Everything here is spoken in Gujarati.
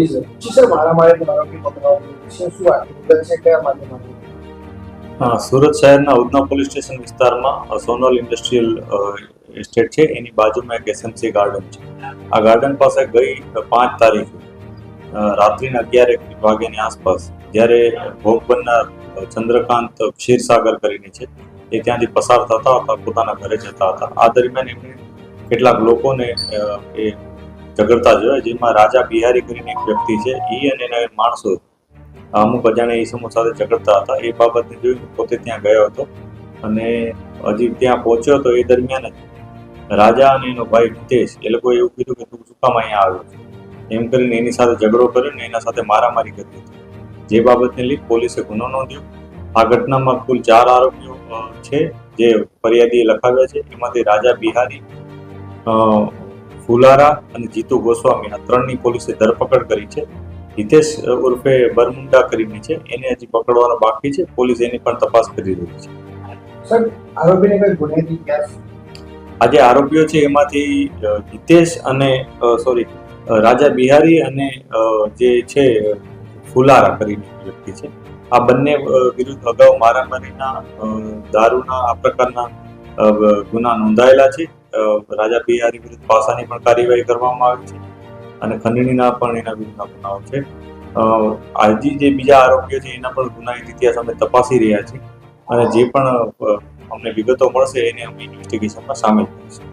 જી સર જી સર મારા મારે આરોપી પકડવાનું છે શું આ? છે કયા માધ્યમમાં સુરત શહેરના ઉધના પોલીસ સ્ટેશન વિસ્તારમાં સોનલ ઇન્ડસ્ટ્રીયલ એસ્ટેટ છે. એની બાજુમાં એક એસએમસી ગાર્ડન છે. આ ગાર્ડન પાસે ગઈ પાંચ તારીખે રાત્રિના અગિયાર એક વાગ્યાની આસપાસ જ્યારે ભોગ બનનાર ચંદ્રકાંત ક્ષીરસાગર કરીને છે એ ત્યાંથી પસાર થતા હતા પોતાના ઘરે જતા હતા. આ દરમિયાન એમણે કેટલાક લોકોને એ ઝઘડતા જોયા, જેમાં રાજા બિહારી કરીને એક વ્યક્તિ છે એ અને એના માણસો, અમુક અજાણ્યા ઈસમો સાથે ઝઘડતા હતા. એ બાબતને જોઈને પોતે ત્યાં ગયો હતો અને હજી ત્યાં પહોંચ્યો હતો એ દરમિયાન જ રાજા અને એનો ભાઈ હિતેશ, એ લોકોએ એવું કીધું કે તું શું કામ અહીંયા આવ્યો છે. એમ કરીને એની સાથે ઝઘડો કર્યો ને એના સાથે મારામારી કરી હતી જે બાબતને લઈ પોલીસે ગુનો નોંધ્યો. આ ઘટનામાં કુલ ચાર આરોપીઓ છે, જે ફરિયાદીએ લખાવ્યા છે. એમાંથી રાજા બિહારી ફુલારા અને જીતુ ગોસ્વામી આ ત્રણની પોલીસે ધરપકડ કરી છે. હિતેશ ઉર્ફે બરમુંડા કરીને છે. એને હજી પકડવાનો બાકી છે. પોલીસ એની પણ તપાસ કરી રહી છે. આજે આરોપીઓ છે એમાંથી હિતેશ અને સોરી રાજા બિહારી અને જે છે ફુલારા કરીને વ્યક્તિ છે. આ બંને વિરુદ્ધ અગાઉ મારામારીના દારૂના આ પ્રકારના ગુના નોંધાયેલા છે. રાજા બિહારી વિરુદ્ધ પાસાની પણ કાર્યવાહી કરવામાં આવી છે અને ખંડણીના પણ એના વિરુદ્ધના ગુનાઓ છે. આજે જે બીજા આરોપીઓ છે, એના પણ ગુનાહિત ઇતિહાસ અમે તપાસી રહ્યા છીએ અને જે પણ અમને વિગતો મળશે, એને અમે ઇન્વેસ્ટિગેશનમાં સામેલ કરીશું.